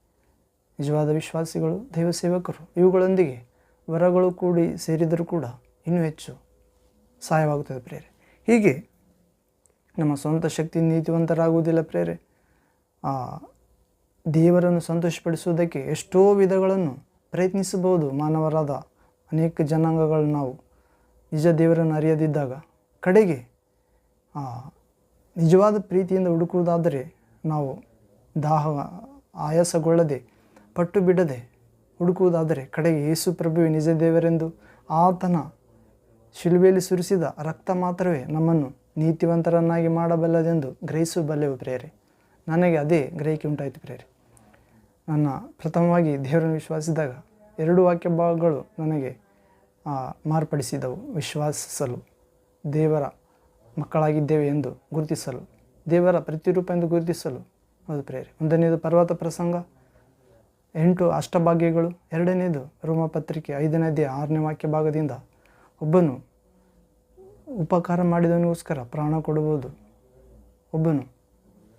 ನಿಜವಾದ ವಿಶ್ವಾಸಿಗಳು ದೈವ ಸೇವಕರು ಇವುಗಳೊಂದಿಗೆ ವರಗಳು ಕೂಡಿ ಸೇರಿದರೂ ಕೂಡ ಇನ್ನೂ ಹೆಚ್ಚು ಸಹಾಯವಾಗುತ್ತದೆ ಪ್ರೇರೆ. ಹೀಗೆ ನಮ್ಮ ಸ್ವಂತ ಶಕ್ತಿ ನೀತಿವಂತರಾಗುವುದಿಲ್ಲ ಪ್ರೇರೆ. ಆ, ದೇವರನ್ನು ಸಂತೋಷಪಡಿಸುವುದಕ್ಕೆ ಎಷ್ಟೋ ವಿಧಗಳನ್ನು ಪ್ರಯತ್ನಿಸಬಹುದು ಮಾನವರಾದ ಅನೇಕ ಜನಾಂಗಗಳು ನಾವು ನಿಜ ದೇವರನ್ನು ಅರಿಯದಿದ್ದಾಗ. ಕಡೆಗೆ ನಿಜವಾದ ಪ್ರೀತಿಯಿಂದ ಹುಡುಕುವುದಾದರೆ ನಾವು ದಾಹ ಆಯಾಸಗೊಳ್ಳದೆ ಪಟ್ಟು ಬಿಡದೆ ಹುಡುಕುವುದಾದರೆ ಕಡೆಗೆ ಯೇಸು ಪ್ರಭುವೆ ನಿಜ ದೇವರೆಂದು ಆತನ ಶಿಲುಬೆಯಲ್ಲಿ ಸುರಿಸಿದ ರಕ್ತ ಮಾತ್ರವೇ ನಮ್ಮನ್ನು ನೀತಿವಂತರನ್ನಾಗಿ ಮಾಡಬಲ್ಲದೆಂದು ಗ್ರಹಿಸಬಲ್ಲೆವು ಪ್ರೇರೆ ನನಗೆ ಅದೇ ಗ್ರಹಿಕೆ ಉಂಟಾಯಿತು ಪ್ರೇರೆ ನನ್ನ ಪ್ರಥಮವಾಗಿ ದೇವರನ್ನು ವಿಶ್ವಾಸಿಸಿದಾಗ ಎರಡು ವಾಕ್ಯ ಭಾಗಗಳು ನನಗೆ ಮಾರ್ಪಡಿಸಿದವು. ವಿಶ್ವಾಸಿಸಲು ದೇವರ ಮಕ್ಕಳಾಗಿದ್ದೇವೆ ಎಂದು ಗುರುತಿಸಲು, ದೇವರ ಪ್ರತಿರೂಪ ಎಂದು ಗುರುತಿಸಲು. ಅದು ಪ್ರೇರೆ ಒಂದನೇದು ಪರ್ವತ ಪ್ರಸಂಗ, ಎಂಟು ಅಷ್ಟಭಾಗ್ಯಗಳು ಎರಡನೇದು ರೋಮಪತ್ರಿಕೆ ಐದನೇದೇ ಆರನೇ ವಾಕ್ಯ ಭಾಗದಿಂದ ಒಬ್ಬನು ಉಪಕಾರ ಮಾಡಿದವನಿಗೋಸ್ಕರ ಪ್ರಾಣ ಕೊಡುವುದು. ಒಬ್ಬನು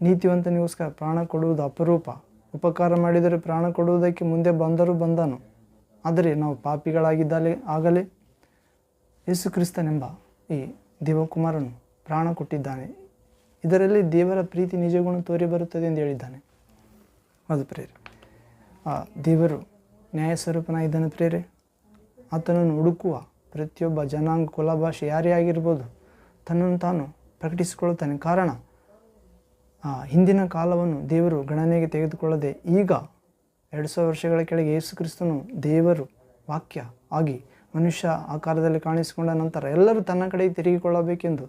ನೀತಿವಂತನಿಗೋಸ್ಕರ ಪ್ರಾಣ ಕೊಡುವುದು ಅಪರೂಪ. ಉಪಕಾರ ಮಾಡಿದರೆ ಪ್ರಾಣ ಕೊಡುವುದಕ್ಕೆ ಮುಂದೆ ಬಂದರೂ ಬಂದನು. ಆದರೆ ನಾವು ಪಾಪಿಗಳಾಗಿದ್ದಲ್ಲಿ ಆಗಲೇ? ಯೇಸು ಕ್ರಿಸ್ತನೆಂಬ ಈ ದೇವಕುಮಾರನು ಪ್ರಾಣ ಕೊಟ್ಟಿದ್ದಾನೆ. ಇದರಲ್ಲಿ ದೇವರ ಪ್ರೀತಿ ನಿಜಗುಣ ತೋರಿ ಬರುತ್ತದೆ ಎಂದು ಹೇಳಿದ್ದಾನೆ. ಅದು ಪ್ರೇರೆ, ಆ ದೇವರು ನ್ಯಾಯ ಸ್ವರೂಪನಾಗಿದ್ದಾನೆ ಪ್ರೇರೆ. ಆತನನ್ನು ಹುಡುಕುವ ಪ್ರತಿಯೊಬ್ಬ ಜನಾಂಗ, ಕುಲ, ಭಾಷೆ ಯಾರೇ ಆಗಿರ್ಬೋದು ತನ್ನನ್ನು ತಾನು ಪ್ರಕಟಿಸಿಕೊಳ್ಳುತ್ತಾನೆ. ಕಾರಣ ಹಿಂದಿನ ಕಾಲವನ್ನು ದೇವರು ಗಣನೆಗೆ ತೆಗೆದುಕೊಳ್ಳದೆ ಈಗ ಎರಡು ಸಾವಿರ ವರ್ಷಗಳ ಕೆಳಗೆ ಯೇಸು ಕ್ರಿಸ್ತನು ದೇವರು ವಾಕ್ಯ ಆಗಿ ಮನುಷ್ಯ ಆಕಾರದಲ್ಲಿ ಕಾಣಿಸಿಕೊಂಡ ನಂತರ ಎಲ್ಲರೂ ತನ್ನ ಕಡೆಗೆ ತಿರುಗಿಕೊಳ್ಳಬೇಕೆಂದು,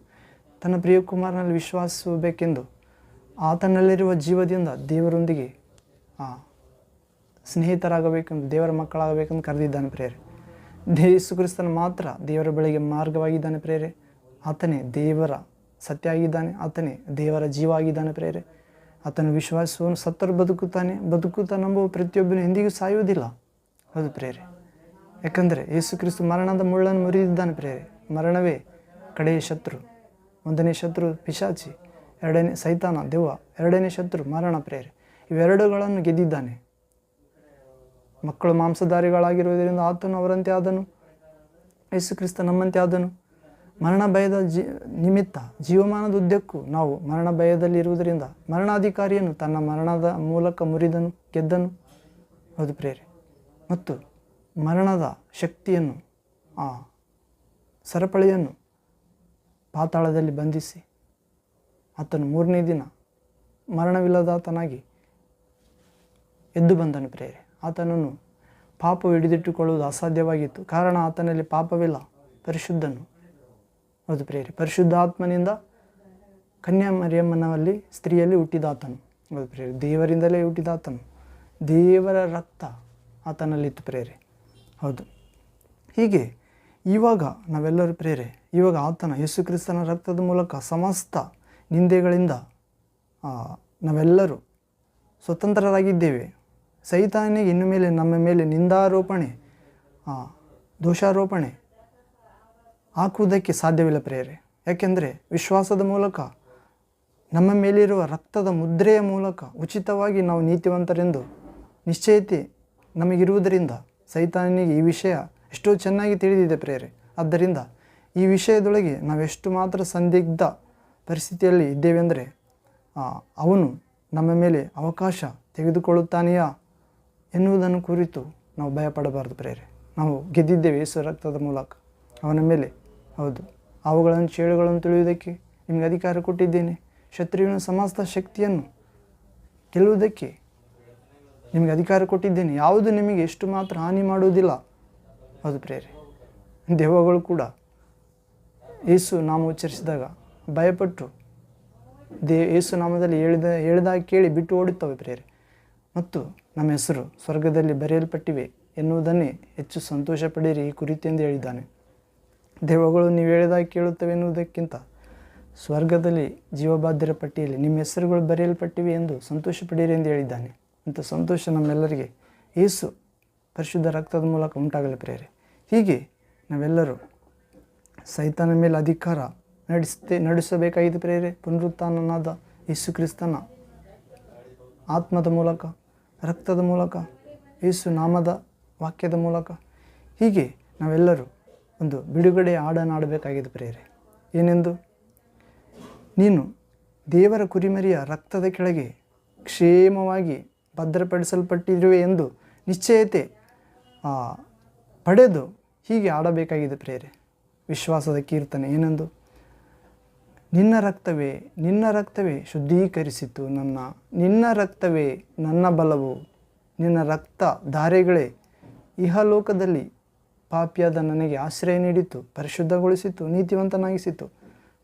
ತನ್ನ ಪ್ರಿಯಕುಮಾರನಲ್ಲಿ ವಿಶ್ವಾಸಿಸಬೇಕೆಂದು, ಆತನಲ್ಲಿರುವ ಜೀವದಿಂದ ದೇವರೊಂದಿಗೆ ಸ್ನೇಹಿತರಾಗಬೇಕೆಂದು, ದೇವರ ಮಕ್ಕಳಾಗಬೇಕೆಂದು ಕರೆದಿದ್ದಾನೆ ಪ್ರೇರೆ ಯೇಸು ಕ್ರಿಸ್ತನು ಮಾತ್ರ ದೇವರ ಬಳಿಗೆ ಮಾರ್ಗವಾಗಿದ್ದಾನೆ ಪ್ರೇರೆ. ಆತನೇ ದೇವರ ಸತ್ಯ ಆಗಿದ್ದಾನೆ ಆತನೇ ದೇವರ ಜೀವ ಆಗಿದ್ದಾನೆ ಪ್ರೇರೆ. ಆತನ ವಿಶ್ವಾಸವನ್ನು ಸತ್ತರು ಬದುಕುತ್ತಾನೆ. ಬದುಕುತ್ತಾ ನಂಬುವ ಪ್ರತಿಯೊಬ್ಬನು ಎಂದಿಗೂ ಸಾಯುವುದಿಲ್ಲ. ಹೌದು ಪ್ರೇರೆ. ಯಾಕಂದರೆ ಯೇಸು ಕ್ರಿಸ್ತು ಮರಣದ ಮುಳ್ಳನ್ನು ಮುರಿದಿದ್ದಾನೆ ಪ್ರೇರೆ. ಮರಣವೇ ಕಡೆಯ ಶತ್ರು, ಒಂದನೇ ಶತ್ರು ಪಿಶಾಚಿ, ಎರಡನೇ ಸೈತಾನ, ದೆವ್ವ, ಎರಡನೇ ಶತ್ರು ಮರಣ ಪ್ರೇರೆ. ಇವೆರಡುಗಳನ್ನು ಗೆದ್ದಿದ್ದಾನೆ. ಮಕ್ಕಳು ಮಾಂಸಧಾರಿಗಳಾಗಿರುವುದರಿಂದ ಆತನು ಅವರಂತೆ ಆದನು. ಯೇಸು ಕ್ರಿಸ್ತ ನಮ್ಮಂತೆ ಆದನು. ಮರಣ ಭಯದ ಜಿ, ನಿಮಿತ್ತ, ಜೀವಮಾನದ ಉದ್ದಕ್ಕೂ ನಾವು ಮರಣ ಭಯದಲ್ಲಿ ಇರುವುದರಿಂದ ಮರಣಾಧಿಕಾರಿಯನ್ನು ತನ್ನ ಮರಣದ ಮೂಲಕ ಮುರಿದನು, ಗೆದ್ದನು. ಹೌದು ಪ್ರೇರೆ ಮತ್ತು ಮರಣದ ಶಕ್ತಿಯನ್ನು, ಆ ಸರಪಳಿಯನ್ನು ಪಾತಾಳದಲ್ಲಿ ಬಂಧಿಸಿ ಆತನು ಮೂರನೇ ದಿನ ಮರಣವಿಲ್ಲದಾತನಾಗಿ ಎದ್ದು ಬಂದನು ಪ್ರೇರೆ ಆತನನ್ನು ಪಾಪ ಹಿಡಿದಿಟ್ಟುಕೊಳ್ಳುವುದು ಅಸಾಧ್ಯವಾಗಿತ್ತು. ಕಾರಣ ಆತನಲ್ಲಿ ಪಾಪವಿಲ್ಲ, ಪರಿಶುದ್ಧನು. ಹೌದು ಪ್ರೇರೆ ಪರಿಶುದ್ಧ ಆತ್ಮನಿಂದ ಕನ್ಯಾ ಮರಿಯಮ್ಮನವಲ್ಲಿ ಸ್ತ್ರೀಯಲ್ಲಿ ಹುಟ್ಟಿದಾತನು. ಹೌದು ಪ್ರೇರಿ ದೇವರಿಂದಲೇ ಹುಟ್ಟಿದಾತನು. ದೇವರ ರಕ್ತ ಆತನಲ್ಲಿತ್ತು ಪ್ರೇರೆ ಹೌದು. ಹೀಗೆ ಇವಾಗ ನಾವೆಲ್ಲರೂ ಪ್ರೇರೆ ಇವಾಗ ಆತನ ಯೇಸು ಕ್ರಿಸ್ತನ ರಕ್ತದ ಮೂಲಕ ಸಮಸ್ತ ನಿಂದೆಗಳಿಂದ ನಾವೆಲ್ಲರೂ ಸ್ವತಂತ್ರರಾಗಿದ್ದೇವೆ. ಸೈತಾನಿಗೆ ಇನ್ನು ಮೇಲೆ ನಮ್ಮ ಮೇಲೆ ನಿಂದಾರೋಪಣೆ ದೋಷಾರೋಪಣೆ ಹಾಕುವುದಕ್ಕೆ ಸಾಧ್ಯವಿಲ್ಲ ಪ್ರೇರೆ ಯಾಕೆಂದರೆ ವಿಶ್ವಾಸದ ಮೂಲಕ, ನಮ್ಮ ಮೇಲಿರುವ ರಕ್ತದ ಮುದ್ರೆಯ ಮೂಲಕ ಉಚಿತವಾಗಿ ನಾವು ನೀತಿವಂತರೆಂದು ನಿಶ್ಚಯತೆ ನಮಗಿರುವುದರಿಂದ ಸೈತಾನಿಗೆ ಈ ವಿಷಯ ಎಷ್ಟೋ ಚೆನ್ನಾಗಿ ತಿಳಿದಿದೆ ಪ್ರೇರೆ ಆದ್ದರಿಂದ ಈ ವಿಷಯದೊಳಗೆ ನಾವೆಷ್ಟು ಮಾತ್ರ ಸಂದಿಗ್ಧ ಪರಿಸ್ಥಿತಿಯಲ್ಲಿ ಇದ್ದೇವೆಂದರೆ ಅವನು ನಮ್ಮ ಮೇಲೆ ಅವಕಾಶ ತೆಗೆದುಕೊಳ್ಳುತ್ತಾನೆಯಾ? ಎನ್ನುವುದನ್ನು ಕುರಿತು ನಾವು ಭಯಪಡಬಾರದು ಪ್ರೇರೆ. ನಾವು ಗೆದ್ದಿದ್ದೇವೆ ಯೇಸು ರಕ್ತದ ಮೂಲಕ. ಅವನ ಮೇಲೆ ಹೌದು. ಅವುಗಳನ್ನು ಚೇಳುಗಳನ್ನು ತಿಳಿಯುವುದಕ್ಕೆ ನಿಮಗೆ ಅಧಿಕಾರ ಕೊಟ್ಟಿದ್ದೇನೆ. ಶತ್ರುವಿನ ಸಮಸ್ತ ಶಕ್ತಿಯನ್ನು ಗೆಲ್ಲುವುದಕ್ಕೆ ನಿಮಗೆ ಅಧಿಕಾರ ಕೊಟ್ಟಿದ್ದೇನೆ. ಯಾವುದು ನಿಮಗೆ ಎಷ್ಟು ಮಾತ್ರ ಹಾನಿ ಮಾಡುವುದಿಲ್ಲ. ಹೌದು ಪ್ರೇರೆ. ದೇವಗಳು ಕೂಡ ಯೇಸು ನಾಮ ಉಚ್ಚರಿಸಿದಾಗ ಭಯಪಟ್ಟು ದೇ ಯೇಸು ನಾಮದಲ್ಲಿ ಹೇಳಿದ, ಹೇಳಿದಾಗ ಕೇಳಿ ಬಿಟ್ಟು ಓಡುತ್ತವೆ ಪ್ರೇರೆ. ಮತ್ತು ನಮ್ಮ ಹೆಸರು ಸ್ವರ್ಗದಲ್ಲಿ ಬರೆಯಲ್ಪಟ್ಟಿವೆ ಎನ್ನುವುದನ್ನೇ ಹೆಚ್ಚು ಸಂತೋಷ ಪಡಿರಿ ಈ ಕುರಿತೆಂದು ಹೇಳಿದ್ದಾನೆ. ದೇವಗಳು ನೀವು ಹೇಳಿದಾಗ ಕೇಳುತ್ತವೆ ಎನ್ನುವುದಕ್ಕಿಂತ ಸ್ವರ್ಗದಲ್ಲಿ ಜೀವಬಾಧ್ಯರ ಪಟ್ಟಿಯಲ್ಲಿ ನಿಮ್ಮ ಹೆಸರುಗಳು ಬರೆಯಲ್ಪಟ್ಟಿವೆ ಎಂದು ಸಂತೋಷ ಪಡಿರಿ ಎಂದು ಹೇಳಿದ್ದಾನೆ. ಅಂತ ಸಂತೋಷ ನಮ್ಮೆಲ್ಲರಿಗೆ ಯೇಸು ಪರಿಶುದ್ಧ ರಕ್ತದ ಮೂಲಕ ಉಂಟಾಗಲಿ ಪ್ರೇರೆ ಹೀಗೆ ನಾವೆಲ್ಲರೂ ಸೈತಾನ ಮೇಲೆ ಅಧಿಕಾರ ನಡೆಸದೆ ನಡೆಸಬೇಕಾಗಿದೆ ಪ್ರೇರೆ ಪುನರುತ್ಥಾನನಾದ ಯೇಸು ಕ್ರಿಸ್ತನ ಆತ್ಮದ ಮೂಲಕ ರಕ್ತದ ಮೂಲಕ, ಯೇಸು ನಾಮದ ವಾಕ್ಯದ ಮೂಲಕ. ಹೀಗೆ ನಾವೆಲ್ಲರೂ ಒಂದು ಬಿಡುಗಡೆಯ ಹಾಡನ್ನಾಡಬೇಕಾಗಿದೆ ಪ್ರೇರೆ ಏನೆಂದು? ನೀನು ದೇವರ ಕುರಿಮರಿಯ ರಕ್ತದ ಕೆಳಗೆ ಕ್ಷೇಮವಾಗಿ ಭದ್ರಪಡಿಸಲ್ಪಟ್ಟಿರುವೆ ಎಂದು ನಿಶ್ಚಯತೆ ಪಡೆದು ಹೀಗೆ ಆಡಬೇಕಾಗಿದೆ ಪ್ರೇರೆ ವಿಶ್ವಾಸದ ಕೀರ್ತನೆ ಏನೆಂದು? ನಿನ್ನ ರಕ್ತವೇ ನಿನ್ನ ರಕ್ತವೇ ಶುದ್ಧೀಕರಿಸಿತು ನನ್ನ, ನಿನ್ನ ರಕ್ತವೇ ನನ್ನ ಬಲವು, ನಿನ್ನ ರಕ್ತ ಧಾರೆಗಳೇ. ಇಹಲೋಕದಲ್ಲಿ ಪಾಪಿಯಾದ ನನಗೆ ಆಶ್ರಯ ನೀಡಿತು, ಪರಿಶುದ್ಧಗೊಳಿಸಿತು, ನೀತಿವಂತನಾಗಿಸಿತು.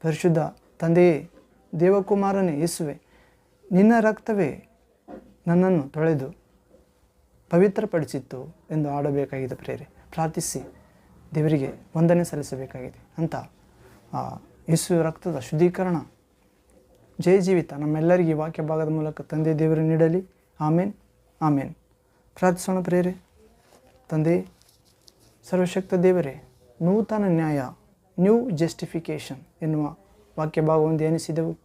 ಪರಿಶುದ್ಧ ತಂದೆಯೇ, ದೇವಕುಮಾರನೇ ಯೇಸುವೆ, ನಿನ್ನ ರಕ್ತವೇ ನನ್ನನ್ನು ತೊಳೆದು ಪವಿತ್ರಪಡಿಸಿತ್ತು ಎಂದು ಆಡಬೇಕಾಗಿದೆ ಪ್ರೇರೆ. ಪ್ರಾರ್ಥಿಸಿ, ದೇವರಿಗೆ ವಂದನೆ ಸಲ್ಲಿಸಬೇಕಾಗಿದೆ ಅಂತ ಯೇಸು ರಕ್ತದ ಶುದ್ಧೀಕರಣ. ಜಯ ಜೀವಿತ. ನಮ್ಮೆಲ್ಲರಿಗೆ ಈ ವಾಕ್ಯ ಭಾಗದ ಮೂಲಕ ತಂದೆ ದೇವರು ನೀಡಲಿ. ಆಮೇನ್. ಆಮೇನ್. ಪ್ರಾರ್ಥಿಸೋಣ ಪ್ರೇರೆ ತಂದೆ, ಸರ್ವಶಕ್ತ ದೇವರೇ, ನೂತನ ನ್ಯಾಯ ನ್ಯೂ ಜಸ್ಟಿಫಿಕೇಷನ್ ಎನ್ನುವ ವಾಕ್ಯ ಭಾಗವನ್ನು ಧ್ಯಾನಿಸಿದೆವು.